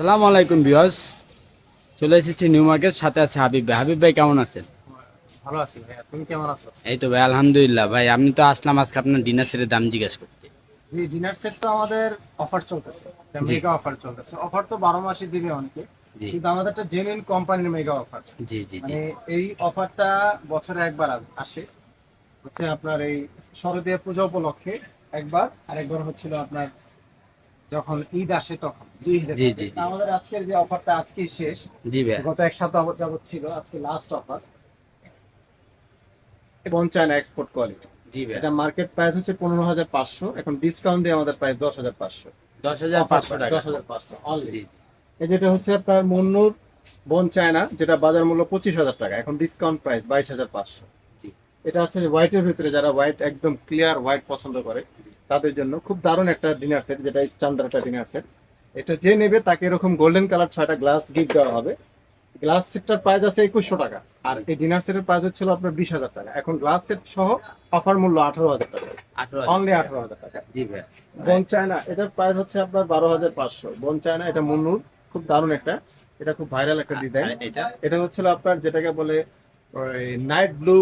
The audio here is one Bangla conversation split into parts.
সালাম আলাইকুম বিয়স চলে এসেছি নিউ মার্কেট সাথে আছে হাবিব ভাই। হাবিব ভাই কেমন আছেন? ভালো আছি ভাইয়া তুমি কেমন আছো? এই তো ভাই আলহামদুলিল্লাহ ভাই। আমি তো আসলাম আজকে আপনার ডিনার সেটের দাম জিজ্ঞেস করতে। জি ডিনার সেট তো আমাদের অফার চলতেছে। মেগা অফার চলতেছে। অফার তো বারো মাসে দিবে অনেকে। কিন্তু আমাদের একটা জেনুইন কোম্পানির মেগা অফার জি জি জি। মানে এই অফারটা বছরে একবার আসে। হচ্ছে আপনার এই শরদীয় পূজা উপলক্ষে একবার আর একবার হচ্ছিল আপনার যখন ঈদ আসে তখন জি, জি, জি। আমাদের আজকের যে অফারটা আজকেই শেষ। জি ভাই গত এক সপ্তাহ যাবত ছিল আজকে লাস্ট অফার এবং চায়না এক্সপোর্ট কোয়ালিটি জি ভাই এটা মার্কেট প্রাইস হচ্ছে পনেরো হাজার পাঁচশো এখন ডিসকাউন্ট দিয়ে আমাদের প্রাইস দশ হাজার পাঁচশো। দশ হাজার পাঁচশো দশ হাজার পাঁচশো অনলি এই যেটা হচ্ছে আপনার মুন্নুর বন চায়না যেটা বাজার মূল্য পঁচিশ হাজার টাকা এখন ডিসকাউন্ট প্রাইস বাইশ হাজার পাঁচশো। জি। এটা হচ্ছে হোয়াইটের ভিতরে যারা হোয়াইট একদম ক্লিয়ার হোয়াইট পছন্দ করে তাদের জন্য খুব দারুণ একটা ডিনার সেট যেটা স্ট্যান্ডার্ড একটা ডিনার সেট এটা যে নেবে তাকে এরকম গোল্ডেন কালার ছয়টা গ্লাস গিফট দেওয়া হবে। গ্লাস সেটটার প্রাইস আছে একুশশো টাকা আর এই ডিনার সেটের প্রাইস হচ্ছিল আপনার বিশ হাজার টাকা। এখন গ্লাস সেট সহ অফার মূল্য আঠারো হাজার টাকা। অনলি আঠারো হাজার টাকা। জি ভাই বন চায়না এটার প্রাইস হচ্ছে আপনার বারো হাজার পাঁচশো। বন চায়না এটা মুন্নুর খুব দারুণ একটা। এটা খুব ভাইরাল একটা ডিজাইন এটা? এটা হচ্ছিল আপনার যেটাকে বলে নাইট ব্লু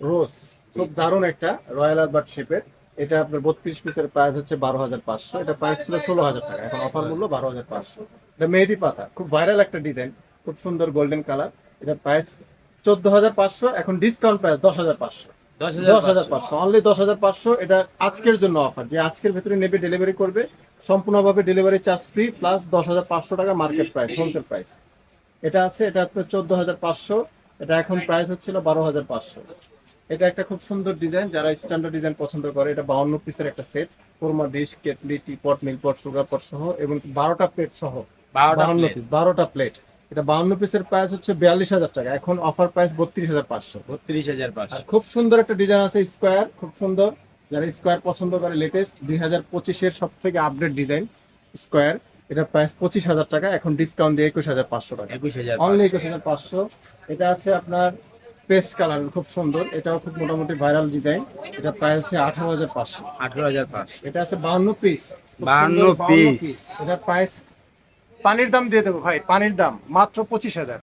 রোজ খুব দারুণ একটা রয়্যাল আরবার্ট শেপের এটা আপনার বত্রিশ পিসের প্রাইস হচ্ছে বারো হাজার পাঁচশো। এটা প্রাইস ছিল ষোলো হাজার টাকা। এখন অফার মূল্য বারো হাজার পাঁচশো। এটা মেহেদি পাতা। খুব ভাইরাল একটা ডিজাইন খুব সুন্দর গোল্ডেন কালার এটা প্রাইস চোদ্দ হাজার পাঁচশো। এখন ডিসকাউন্ট প্রাইস দশ হাজার পাঁচশো। দশ হাজার পাঁচশো। অনলি দশ হাজার পাঁচশো। এটা আজকের জন্য অফার যে আজকের ভিতরে নেবে ডেলিভারি করবে সম্পূর্ণভাবে ডেলিভারি চার্জ ফ্রি প্লাস দশ হাজার পাঁচশো টাকা মার্কেট প্রাইস হোলসেল প্রাইস এটা আছে এটা আপনার চোদ্দ হাজার পাঁচশো। এটা এখন প্রাইস হচ্ছিল বারো হাজার পাঁচশো। এটা একটা খুব সুন্দর ডিজাইন যারা স্ট্যান্ডার্ড ডিজাইন পছন্দ করে এটা বাউন্ন পিসের একটা set korma dish kettle tea pot milk pot sugar pot সহ এবং বারোটা প্লেট সহ। বারোটা বাউন্ন পিস বারোটা প্লেট এটা বাউন্ন পিসের প্রাইস হচ্ছে বিয়াল্লিশ হাজার টাকা। এখন অফার প্রাইস বত্রিশ হাজার পাঁচশো। বত্রিশ হাজার পাঁচশো। খুব সুন্দর একটা ডিজাইন আছে স্কোয়ার খুব সুন্দর। যারা স্কোয়ার পছন্দ করে লেটেস্ট দুই হাজার পঁচিশের সব থেকে আপডেট ডিজাইন স্কোয়ার এটা প্রাইস পঁচিশ হাজার টাকা এখন ডিসকাউন্ট দিয়ে একুশ হাজার পাঁচশো টাকা। একুশ হাজার অনলি একুশ হাজার পাঁচশো। এটা আছে আপনার পেস্ট কালার খুব সুন্দর এটাও খুব মোটামুটি ভাইরাল ডিজাইন এটা প্রায় হচ্ছে আঠারো হাজার পাঁচশো। আঠারো হাজার পাঁচশো। এটা আছে বাহান্ন পিস 52 পিস এটা প্রাইস পানির দাম দিয়ে দেবো ভাই পানির দাম মাত্র পঁচিশ হাজার।